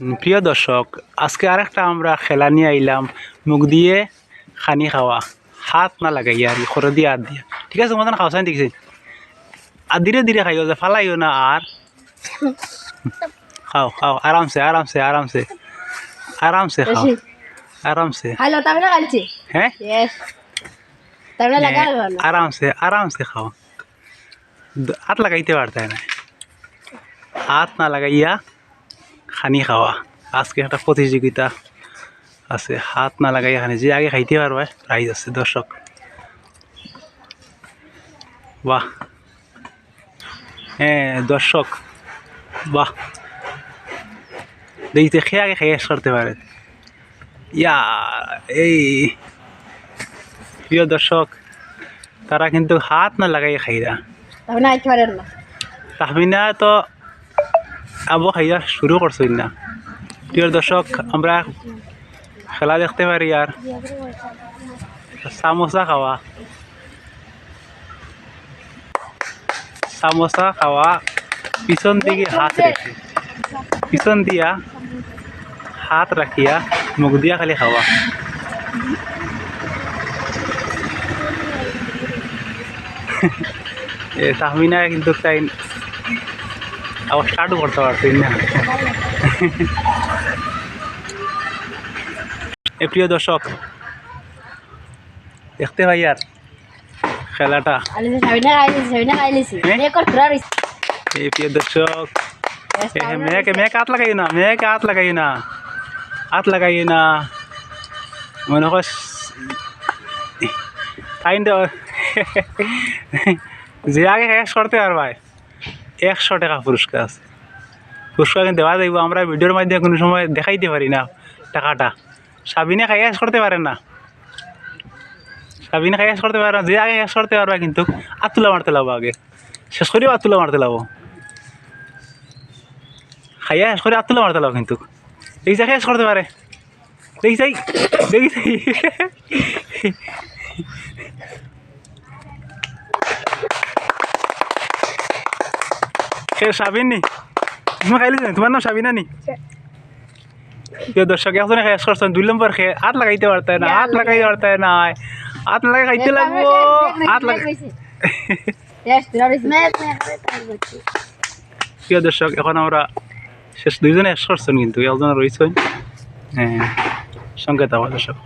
প্রিয় দর্শক আজকে আরেকটা আমরা খেলা নিয়ে আইলাম মুখ দিয়ে খানি খাওয়া। হাত না লাগাইয়া আর খরো দিয়ে হাত দিয়া। ঠিক আছে তোমাদের খাওয়া দেখছি আর ধীরে ধীরে খাইও যে ফালাইও না আর। খাও খাও আরামসে আরামসে আরামসে। আরামসে খাও আরামসে। হ্যাঁ? হ্যাঁ, আরামসে আরামসে খাও। হাত লাগাইতে পারতে না। হাত না লাগাইয়া খানি খাওয়া আজকে একটা প্রতিযোগিতা আছে হাত না লাগাইয়া খানি। যে আগে খাইতে পারবে প্রাইজ আছে দর্শক বাহ। হ্যাঁ দর্শক বাহ। দেখতে খেয়ে আগে খেয়ে করতে পারে ইয়া এই প্রিয় দর্শক তারা কিন্তু হাত না লাগাই খাইরা তারপরে না তাহমিনা তো আবু খাইয়া শুরু করছই না। প্রিয় দর্শক, আমরা খেলা দেখতে পারি আর সামোসা খাওয়া। সামোসা খাওয়া পিছন দিকে হাত রেখে। পিছন দিয়া হাত রাখিয়া মুখ দিয়া খালি খাওয়া। তাহমিনা কিন্তু তাই আবার স্টার্টও করতে পারছি না। এ প্রিয় দর্শক দেখতে ভাই আর খেলাটা। হ্যাঁ? এ এই প্রিয় দর্শক এ মেয়েকে মেয়েকে হাত লাগাই না মেয়েকে হাত লাগাই না। হাত লাগাই না। মনে কর টাইম যে আগে শেষ করতে পারবাই। একশো টাকা পুরস্কার আছে। পুরস্কার কিন্তু দেওয়া যাইব, আমরা ভিডিওর মাধ্যমে কোনো সময় দেখাইতে পারি না টাকাটা। সাবিনে খাই শেষ করতে পারে না। সাবিনে খাই শেষ করতে পারে না, যে আগে শেষ করতে পারবা কিন্তু আতুলা মারতে লাগবো আগে। শেষ করেও আতুলা মারতে লাগবো খাইয়া শেষ করে আতুলা মারতে লাগবো কিন্তু। দেখি যাকে শেষ করতে পারে। দেখি যাই দেখি যাই সে সাবিন নি তুমি খাইলি তোমার নাম সাবিনা নি? প্রিয় দর্শক একজনে শেষ করছেন দুই নম্বর খেয়ে হাত লাগাইতে পারতে না হাত লাগাইতে পারতে না হাত লাগাই খাইতে লাগবো। হাত লাগাই প্রিয় দর্শক এখন আমরা শেষ দুইজনে শেষ করছেন কিন্তু একজন রয়েছেন হ্যাঁ দর্শক